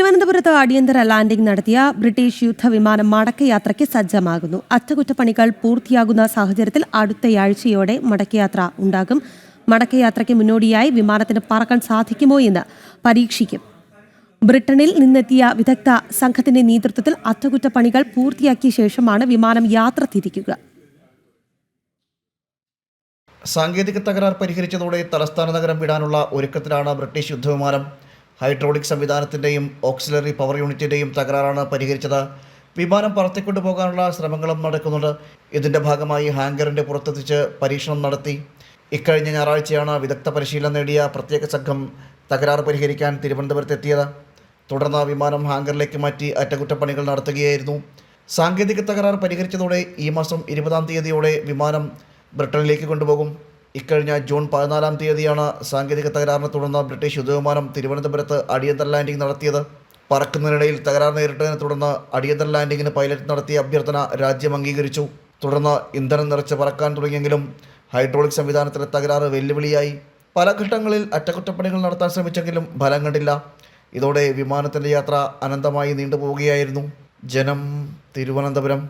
തിരുവനന്തപുരത്ത് അടിയന്തര ലാൻഡിംഗ് നടത്തിയ ബ്രിട്ടീഷ് യുദ്ധവിമാനം മടക്കയാത്രയ്ക്ക് സജ്ജമാകുന്നു. അറ്റകുറ്റപ്പണികൾ പൂർത്തിയാകുന്ന സാഹചര്യത്തിൽ അടുത്തയാഴ്ചയോടെ മടക്കയാത്ര ഉണ്ടാകും. മടക്കയാത്രയ്ക്ക് മുന്നോടിയായി വിമാനത്തിന് പറക്കാൻ സാധിക്കുമോ എന്ന് പരീക്ഷിക്കും. ബ്രിട്ടനിൽ നിന്നെത്തിയ വിദഗ്ധ സംഘത്തിന്റെ നേതൃത്വത്തിൽ അറ്റകുറ്റപ്പണികൾ പൂർത്തിയാക്കിയ ശേഷമാണ് വിമാനം യാത്ര തിരിക്കുക. സാങ്കേതിക തകരാർ പരിഹരിച്ചതോടെ തലസ്ഥാന നഗരം വിടാനുള്ള ഒരുക്കത്തിലാണ് ബ്രിട്ടീഷ് യുദ്ധവിമാനം ഹൈഡ്രോളിക് സംവിധാനത്തിന്റെയും ഓക്സിലറി പവർ യൂണിറ്റിന്റെയും തകരാറാണ് പരിഹരിച്ചത്. വിമാനം പറത്തിക്കൊണ്ടു പോകാനുള്ള ശ്രമങ്ങളും നടക്കുന്നുണ്ട്. ഇതിന്റെ ഭാഗമായി ഹാങ്കറിന്റെ പുറത്തെത്തിച്ച് പരീക്ഷണം നടത്തി. ഇക്കഴിഞ്ഞ ഞായറാഴ്ചയാണ് വിദഗ്ധ പരിശീലനം നേടിയ പ്രത്യേക സംഘം തകരാറ് പരിഹരിക്കാൻ തിരുവനന്തപുരത്തെത്തിയത് തുടർന്ന് വിമാനം ഹാങ്കറിലേക്ക് മാറ്റി അറ്റകുറ്റപ്പണികൾ നടത്തുകയായിരുന്നു. സാങ്കേതിക തകരാർ പരിഹരിച്ചതോടെ ഈ മാസം ഇരുപതാം തീയതിയോടെ വിമാനം ബ്രിട്ടനിലേക്ക് കൊണ്ടുപോകും. ഇക്കഴിഞ്ഞ ജൂൺ പതിനാലാം തീയതിയാണ് സാങ്കേതിക തകരാറിനെ തുടർന്ന് ബ്രിട്ടീഷ് യുദ്ധവിമാനം തിരുവനന്തപുരത്ത് അടിയന്തര ലാൻഡിംഗ് നടത്തിയത്. പറക്കുന്നതിനിടയിൽ തകരാർ നേരിട്ടതിനെ തുടർന്ന് അടിയന്തര ലാൻഡിങ്ങിന് പൈലറ്റ് നടത്തിയ അഭ്യർത്ഥന രാജ്യം അംഗീകരിച്ചു. തുടർന്ന് ഇന്ധനം നിറച്ച് പറക്കാൻ തുടങ്ങിയെങ്കിലും ഹൈഡ്രോളിക് സംവിധാനത്തിലെ തകരാറ് വെല്ലുവിളിയായി. പല ഘട്ടങ്ങളിൽ അറ്റകുറ്റപ്പണികൾ നടത്താൻ ശ്രമിച്ചെങ്കിലും ഫലം കണ്ടില്ല. ഇതോടെ വിമാനത്തിന്റെ യാത്ര അനന്തമായി നീണ്ടുപോവുകയായിരുന്നു. ജനം തിരുവനന്തപുരം.